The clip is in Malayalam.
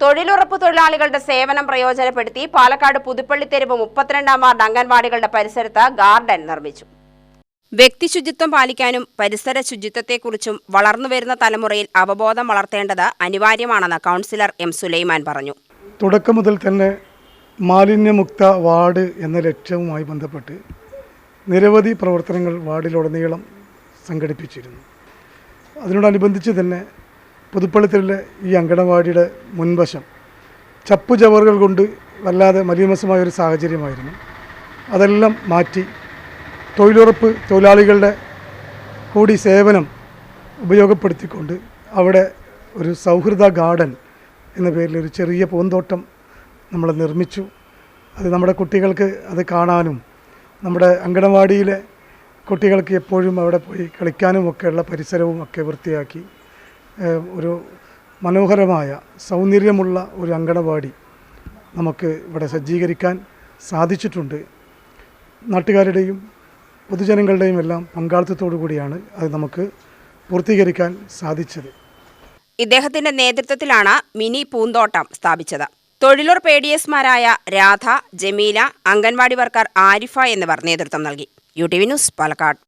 തൊഴിലുറപ്പ് തൊഴിലാളികളുടെ സേവനം പ്രയോജനപ്പെടുത്തി പാലക്കാട് പുതുപ്പള്ളി തെരുവ് മുപ്പത്തിരണ്ടാം വാർഡ് അംഗൻവാടികളുടെ പരിസരത്ത് ഗാർഡൻ നിർമ്മിച്ചു. വ്യക്തി ശുചിത്വം പാലിക്കാനും പരിസര ശുചിത്വത്തെക്കുറിച്ചും വളർന്നുവരുന്ന തലമുറയിൽ അവബോധം വളർത്തേണ്ടത് അനിവാര്യമാണെന്ന് കൗൺസിലർ എം സുലൈമാൻ പറഞ്ഞു. തുടക്കം മുതൽ തന്നെ മാലിന്യമുക്ത വാർഡ് എന്ന ലക്ഷ്യവുമായി ബന്ധപ്പെട്ട് നിരവധി പ്രവർത്തനങ്ങൾ വാർഡിലുടനീളം സംഘടിപ്പിച്ചിരുന്നു. അതിനോടനുബന്ധിച്ച് തന്നെ പുതുപ്പള്ളിത്തലിലെ ഈ അങ്കണവാടിയുടെ മുൻവശം ചപ്പു ചവറുകൾ കൊണ്ട് വല്ലാതെ മലീമസമായ ഒരു സാഹചര്യമായിരുന്നു. അതെല്ലാം മാറ്റി തൊഴിലുറപ്പ് തൊഴിലാളികളുടെ കൂടി സേവനം ഉപയോഗപ്പെടുത്തിക്കൊണ്ട് അവിടെ ഒരു സൗഹൃദ ഗാർഡൻ എന്ന പേരിൽ ഒരു ചെറിയ പൂന്തോട്ടം നമ്മൾ നിർമ്മിച്ചു. അത് നമ്മുടെ കുട്ടികൾക്ക് അത് കാണാനും നമ്മുടെ അങ്കണവാടിയിലെ കുട്ടികൾക്ക് എപ്പോഴും അവിടെ പോയി കളിക്കാനും ഒക്കെയുള്ള പരിസരവും ഒക്കെ വൃത്തിയാക്കി ഒരു മനോഹരമായ സൗന്ദര്യമുള്ള ഒരു അങ്കണവാടി നമുക്ക് ഇവിടെ സജ്ജീകരിക്കാൻ സാധിച്ചിട്ടുണ്ട്. നാട്ടുകാരുടെയും പൊതുജനങ്ങളുടെയും എല്ലാം പങ്കാളിത്തത്തോടു കൂടിയാണ് അത് നമുക്ക് പൂർത്തീകരിക്കാൻ സാധിച്ചത്. ഇദ്ദേഹത്തിന്റെ നേതൃത്വത്തിലാണ് മിനി പൂന്തോട്ടം സ്ഥാപിച്ചത്. തൊഴിലുറപ്പ് എ ഡി എസ്മാരായ രാധ ജമീല അംഗൻവാടി വർക്കർ ആരിഫ എന്നിവർ നേതൃത്വം നൽകി. U T V news Palakkad.